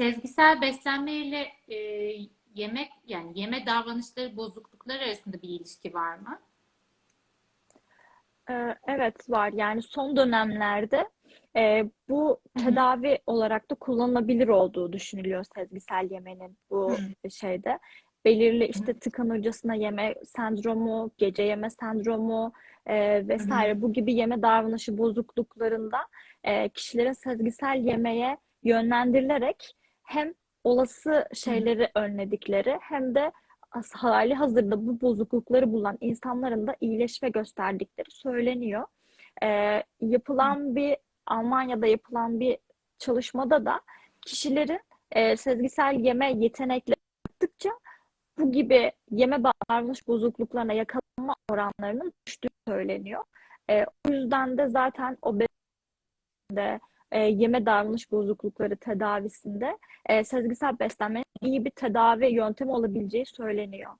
sezgisel beslenmeyle e, yemek yani yeme davranışları bozukluklar arasında bir ilişki var mı? Ee, Evet var. Yani son dönemlerde e, bu tedavi olarak da kullanılabilir olduğu düşünülüyor sezgisel yemenin bu Hı. şeyde. Belirli işte tıkanırcasına yeme sendromu, gece yeme sendromu e, vesaire bu gibi yeme davranışı bozukluklarında e, kişilerin sezgisel yemeye yönlendirilerek hem olası Hı hı. şeyleri önledikleri hem de hali hazırda bu bozuklukları bulan insanların da iyileşme gösterdikleri söyleniyor. Ee, yapılan bir Almanya'da yapılan bir çalışmada da kişilerin e, sezgisel yeme yetenekleri arttıkça bu gibi yeme davranış bozukluklarına yakalanma oranlarının düştüğü söyleniyor. Ee, o yüzden de zaten obezite, e, yeme davranış bozuklukları tedavisinde e, sezgisel beslenmenin iyi bir tedavi yöntemi olabileceği söyleniyor.